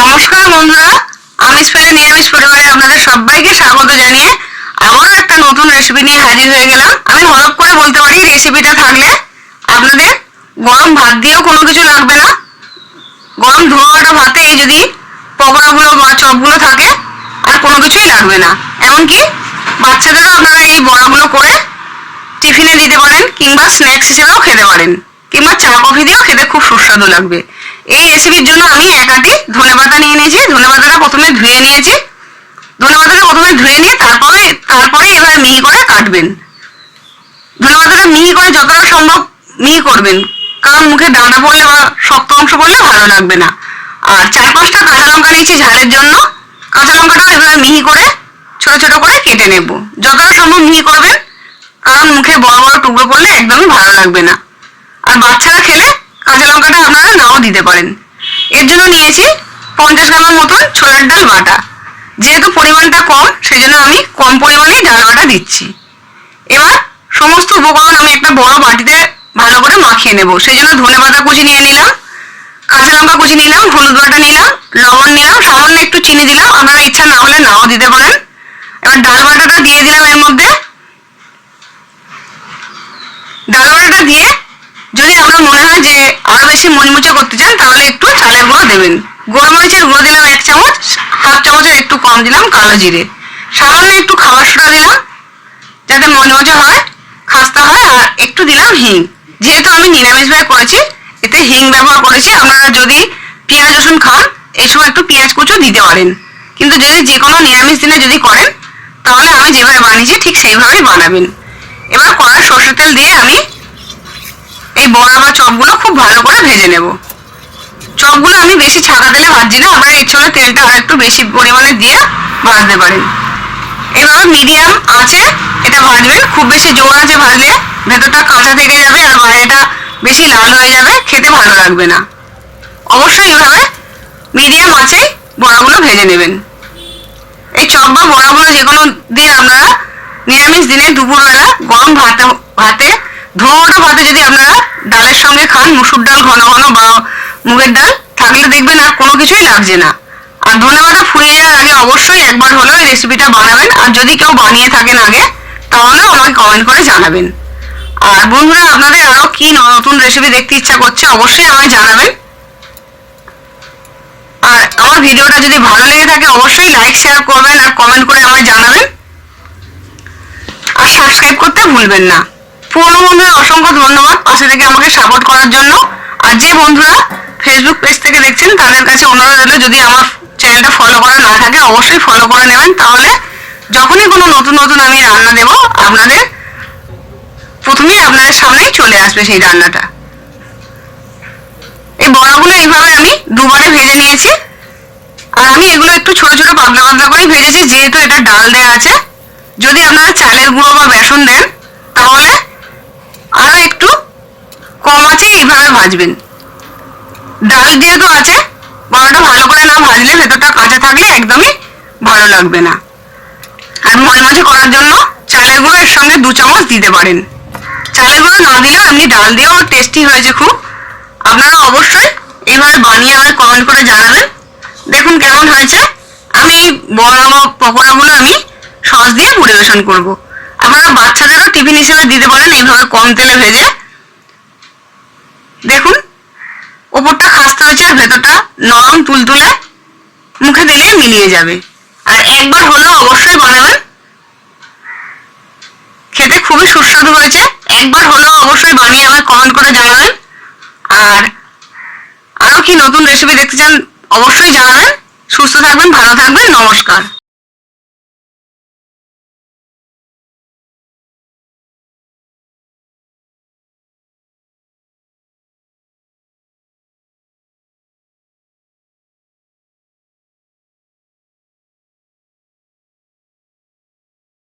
নমস্কার বন্ধুরা, আমিষ পেলে নিরামিষ পরিবারে আপনাদের সবাইকে স্বাগত জানিয়ে আবারও একটা নতুন রেসিপি নিয়ে হাজির হয়ে গেলাম। আমি হলপ করে বলতে পারি রেসিপিটা থাকলে আপনাদের গরম ভাত দিয়েও কোনো কিছু লাগবে না। গরম ধোয়াটা ভাতে যদি পকোড়াগুলো বা চপগুলো থাকে, আর কোনো কিছুই লাগবে না। এমনকি বাচ্চাদেরও আপনারা এই বড়াগুলো করে টিফিনে দিতে পারেন কিংবা স্ন্যাক্স হিসেবেও খেতে পারেন। কিংবা চা কফি দিয়েও খেতে খুব সুস্বাদু লাগবে। এই রেসিপির জন্য আমি এক আটি ধনে পাতা নিয়ে নিয়েছি। ধনে পাতাটা প্রথমে ধুয়ে নিয়েছি। ধনে পাতাটা প্রথমে ধুয়ে নিয়ে তারপরে তারপরে এবার মিহি করে কাটবেন। ধনে পাতাটা মিহি করে যতটা সম্ভব মিহি করবেন। কারণ মুখে দানা পড়লে বা শক্ত অংশ পড়লে ভালো লাগবে না। আর চার পাঁচটা কাঁচা লঙ্কা নিয়েছি ঝালের জন্য। কাঁচা লঙ্কাটাও এভাবে মিহি করে ছোট ছোট করে কেটে নেব। যতটা সম্ভব মিহি করবেন। কারণ মুখে বড় বড় টুকরো পড়লে একদমই ভালো লাগবে না। আর বাচ্চারা খেলে কাঁচা লঙ্কাটা আপনারা নাও দিতে পারেন। এর জন্য নিয়েছি পঞ্চাশ গ্রামের মতন ছোলার ডাল বাটা। যেহেতু পরিমাণটা কম সেই জন্য আমি কম পরিমাণেই ডাল বাটা দিচ্ছি। এবার সমস্ত উপকরণ আমি একটা বড় বাটিতে ভালো করে মাখিয়ে নেব। সেই জন্য ধনে পাতা কুচি নিয়ে নিলাম, কাঁচা লঙ্কা কুচি নিলাম, হলুদ বাটা নিলাম, লবণ নিলাম, সামান্য একটু চিনি দিলাম। আপনারা ইচ্ছা না হলে নাও দিতে পারেন। এবার ডাল বাটাটা দিয়ে দিলাম এর মধ্যে। ডাল বাটাটা দিয়ে যদি আপনার মনে হয় যে আরও বেশি মুচমুচে করতে চান, তাহলে একটু চালের গুঁড়ো দেবেন। গোলমরিচের গুঁড়ো দিলাম এক চামচ, হাফ চামচের একটু কম দিলাম কালো জিরে। সামান্য একটু খাবার সোডা দিলাম, যাতে মচমচে হয়, খাস্তা হয়, আর একটু দিলাম হিং। যেহেতু আমি নিরামিষ ভাবে করেছি, এতে হিং ব্যবহার করেছি, আপনারা যদি পেঁয়াজ, রসুন খান এই সময় একটু পেঁয়াজ কুচো দিতে পারেন। কিন্তু যদি যে কোনো নিরামিষ দিনে যদি করেন, তাহলে আমি যেভাবে বানিয়েছি, ঠিক সেইভাবেই বানাবেন। এবার কড়াই সর্ষের তেল দিয়ে আমি এই বড়া বা চপগুলো খুব ভালো করে ভেজে নেব। চপগুলো আমি বেশি ছাকা তেলে ভাজছি না আপনারা ইচ্ছে হলে তেলটা আর একটু বেশি পরিমাণে দিয়ে ভাজতে পারেন এভাবে মিডিয়াম আছে, এটা ভাজবেন, খুব বেশি জোর আছে ভাজলে ভেতরটা কাঁচা থেকে যাবে আর বাইরেটা বেশি লাল হয়ে যাবে, খেতে ভালো লাগবে না। অবশ্যই এভাবে মিডিয়াম আছে, বড়াগুলো ভেজে নেবেন। এই চপ বা বড়াগুলো যে কোনো দিন আপনারা নিরামিষ দিনে দুপুরবেলা গরম ভাতে ভাতে ধোয়াটা ভাতে যদি আপনারা ডালের সঙ্গে খান, মুসুর ডাল, ঘন ঘন বা মুগের ডাল, থাকলে দেখবেন আর কোনো কিছুই লাগছে না। আর ধনেপাতা ফুরিয়ে যাওয়ার আগে অবশ্যই একবার হলেও এই রেসিপিটা বানাবেন। আর যদি কেউ বানিয়ে থাকেন আগে তাহলেও আমাকে কমেন্ট করে জানাবেন। আর বন্ধুরা, আপনাদের আরও কি নতুন রেসিপি দেখতে ইচ্ছা করছে, অবশ্যই আমায় জানাবেন। আর আমার ভিডিওটা যদি ভালো লেগে থাকে, অবশ্যই লাইক শেয়ার করবেন আর কমেন্ট করে আমায় জানাবেন। আর সাবস্ক্রাইব করতে ভুলবেন না। পুরনো বন্ধুরা অসংখ্য ধন্যবাদ। পাশে থেকে আমাকে সাপোর্ট করার জন্য। আর যে বন্ধুরা ফেসবুক পেজ থেকে দেখছেন, তাদের কাছে অনুরোধ হলো যদি আমার চ্যানেলটা ফলো করা না থাকে, অবশ্যই ফলো করে নেবেন। তাহলে যখনই কোনো নতুন নতুন আমি রান্না দেব, আপনাদের প্রথমেই আপনাদের সামনেই চলে আসবে সেই রান্নাটা। এই বড়াগুলো এইভাবে আমি দুবারে ভেজে নিয়েছি। আর আমি এগুলো একটু ছোট ছোট, পাতলা পাতলা করে ভেজেছি, যেহেতু এটা ডাল দেওয়া আছে। যদি আপনারা চালের গুঁড়ো বা বেসন দেন, তাহলে আরও একটু কম আছে, এইভাবে ভাজবেন। ডাল যেহেতু আছে বড়াটা ভালো করে না ভাজলে ভেতরটা কাঁচা থাকলে একদমই ভালো লাগবে না। আর মজমজে করার জন্য চালের গুঁড়ো এর সঙ্গে দু চামচ দিতে পারেন। চালের গুঁড়ো না দিলেও এমনি ডাল দিয়েও টেস্টি হয়েছে খুব। আপনারা অবশ্যই এইভাবে বানিয়ে আমায় কমেন্ট করে জানাবেন। দেখুন কেমন হয়েছে। আমি বড় পকোড়াগুলো আমি সস দিয়ে পরিবেশন করব। আপনারা বাচ্চাদেরও টিফিন হিসেবে দিতে পারেন, এইভাবে কম তেলে ভেজে। দেখুন, ওপরটা খাস্তে হয়েছে আর ভেতরটা নরম তুলতুলে মুখে দিলে মিলিয়ে যাবে। আর একবার হলেও অবশ্যই বানাবেন। খেতে খুবই সুস্বাদু হয়েছে। একবার হলেও অবশ্যই বানিয়ে আমায় কমেন্ট করে জানাবেন। আর আরও কি নতুন রেসিপি দেখতে চান অবশ্যই জানাবেন। সুস্থ থাকবেন, ভালো থাকবেন, নমস্কার।